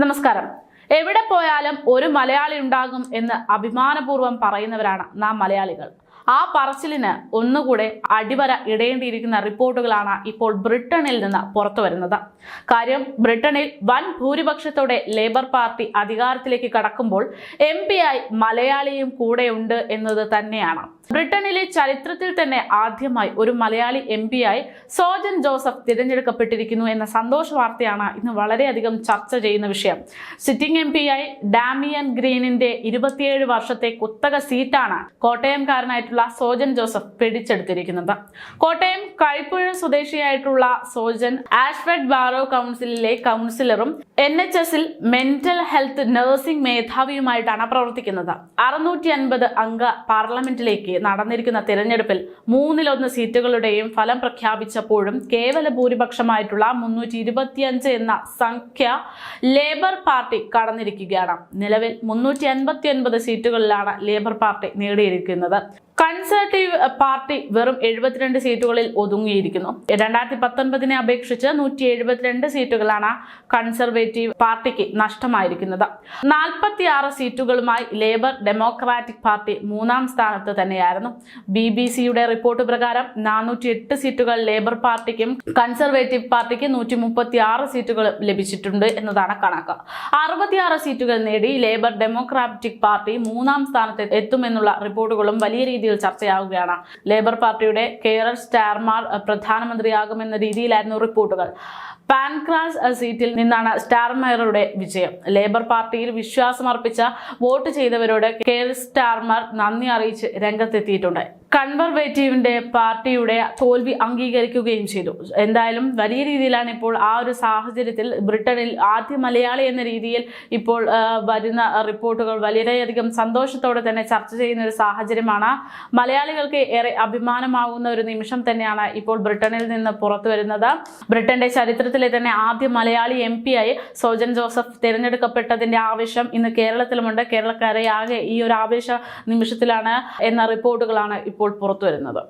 നമസ്കാരം. എവിടെ പോയാലും ഒരു മലയാളി ഉണ്ടാകും എന്ന് അഭിമാനപൂർവം പറയുന്നവരാണ് നാം മലയാളികൾ. ആ പറച്ചിലിന് ഒന്നുകൂടെ അടിവര ഇടേണ്ടിയിരിക്കുന്ന റിപ്പോർട്ടുകളാണ് ഇപ്പോൾ ബ്രിട്ടനിൽ നിന്ന് പുറത്തു വരുന്നത്. കാര്യം ബ്രിട്ടനിൽ വൻ ഭൂരിപക്ഷത്തോടെ ലേബർ പാർട്ടി അധികാരത്തിലേക്ക് കടക്കുമ്പോൾ എം മലയാളിയും കൂടെയുണ്ട് എന്നത് തന്നെയാണ്. ബ്രിട്ടനിലെ ചരിത്രത്തിൽ തന്നെ ആദ്യമായി ഒരു മലയാളി എം ആയി സോജൻ ജോസഫ് തിരഞ്ഞെടുക്കപ്പെട്ടിരിക്കുന്നു എന്ന സന്തോഷ വാർത്തയാണ് ഇന്ന് വളരെയധികം ചർച്ച ചെയ്യുന്ന വിഷയം. സിറ്റിംഗ് എം ആയി ഡാമിയൻ ഗ്രീനിന്റെ ഇരുപത്തിയേഴ് വർഷത്തെ കുത്തക സീറ്റാണ് കോട്ടയംകാരനായിട്ടുള്ള സോജൻ ജോസഫ് പിടിച്ചെടുത്തിരിക്കുന്നത്. കോട്ടയം കഴിപ്പുഴ സ്വദേശിയായിട്ടുള്ള സോജൻ ആഷ്ഫെഡ് ബാറോ കൗൺസിലിലെ കൗൺസിലറും എൻ എച്ച് എസിൽ മെന്റൽ ഹെൽത്ത് നഴ്സിംഗ് മേധാവിയുമായിട്ടാണ് പ്രവർത്തിക്കുന്നത്. അറുന്നൂറ്റി അൻപത് അംഗ പാർലമെന്റിലേക്ക് നടന്നിരിക്കുന്ന തിരഞ്ഞെടുപ്പിൽ മൂന്നിലൊന്ന് സീറ്റുകളുടെയും ഫലം പ്രഖ്യാപിച്ചപ്പോഴും കേവല ഭൂരിപക്ഷമായിട്ടുള്ള മുന്നൂറ്റി ഇരുപത്തിയഞ്ച് എന്ന സംഖ്യ ലേബർ പാർട്ടി കടന്നിരിക്കുകയാണ്. നിലവിൽ മുന്നൂറ്റി അൻപത്തി ഒൻപത് സീറ്റുകളിലാണ് ലേബർ പാർട്ടി നേടിയിരിക്കുന്നത്. കൺസർവേറ്റീവ് പാർട്ടി വെറും എഴുപത്തിരണ്ട് സീറ്റുകളിൽ ഒതുങ്ങിയിരിക്കുന്നു. രണ്ടായിരത്തി പത്തൊൻപതിനെ അപേക്ഷിച്ച് നൂറ്റി എഴുപത്തിരണ്ട് സീറ്റുകളാണ് കൺസർവേറ്റീവ് പാർട്ടിക്ക് നഷ്ടമായിരിക്കുന്നത്. നാൽപ്പത്തി ആറ് സീറ്റുകളുമായി ലേബർ ഡെമോക്രാറ്റിക് പാർട്ടി മൂന്നാം സ്ഥാനത്ത് തന്നെയായിരുന്നു. ബി ബി സിയുടെ റിപ്പോർട്ട് പ്രകാരം നാനൂറ്റി എട്ട് സീറ്റുകൾ ലേബർ പാർട്ടിക്കും കൺസർവേറ്റീവ് പാർട്ടിക്ക് നൂറ്റി മുപ്പത്തി ആറ് സീറ്റുകൾ ലഭിച്ചിട്ടുണ്ട് എന്നതാണ് കണക്ക്. അറുപത്തിയാറ് സീറ്റുകൾ നേടി ലേബർ ഡെമോക്രാറ്റിക് പാർട്ടി മൂന്നാം സ്ഥാനത്ത് എത്തുമെന്നുള്ള റിപ്പോർട്ടുകളും വലിയ രീതിയിൽ ചർച്ചയാവുകയാണ്. ലേബർ പാർട്ടിയുടെ കേരൾ സ്റ്റാർമാർ പ്രധാനമന്ത്രിയാകുമെന്ന രീതിയിലായിരുന്നു റിപ്പോർട്ടുകൾ. പാൻക്രാസ് സീറ്റിൽ നിന്നാണ് സ്റ്റാർമയറുടെ വിജയം. ലേബർ പാർട്ടിയിൽ വിശ്വാസമർപ്പിച്ച വോട്ട് ചെയ്തവരോട് കെയർ സ്റ്റാർമർ നന്ദി അറിയിച്ച് രംഗത്തെത്തിയിട്ടുണ്ട്. കൺവർവേറ്റീവിന്റെ പാർട്ടിയുടെ തോൽവി അംഗീകരിക്കുകയും ചെയ്തു. എന്തായാലും വലിയ രീതിയിലാണ് ഇപ്പോൾ ആ ഒരു സാഹചര്യത്തിൽ ബ്രിട്ടനിൽ ആദ്യ മലയാളി എന്ന രീതിയിൽ ഇപ്പോൾ വരുന്ന റിപ്പോർട്ടുകൾ വളരെയധികം സന്തോഷത്തോടെ തന്നെ ചർച്ച ചെയ്യുന്ന ഒരു സാഹചര്യമാണ്. മലയാളികൾക്ക് ഏറെ അഭിമാനമാകുന്ന ഒരു നിമിഷം തന്നെയാണ് ഇപ്പോൾ ബ്രിട്ടനിൽ നിന്ന് പുറത്തു വരുന്നത്. ബ്രിട്ടന്റെ ചരിത്രത്തിലെ തന്നെ ആദ്യ മലയാളി എം ആയി സോജൻ ജോസഫ് തിരഞ്ഞെടുക്കപ്പെട്ടതിന്റെ ആവശ്യം ഇന്ന് കേരളത്തിലുമുണ്ട്. കേരളക്കാരെ ആകെ ഈ ഒരു ആവേശ നിമിഷത്തിലാണ് എന്ന റിപ്പോർട്ടുകളാണ് ഇപ്പോൾ ഇപ്പോൾ പുറത്തു പുറത്തുവരുന്നത്.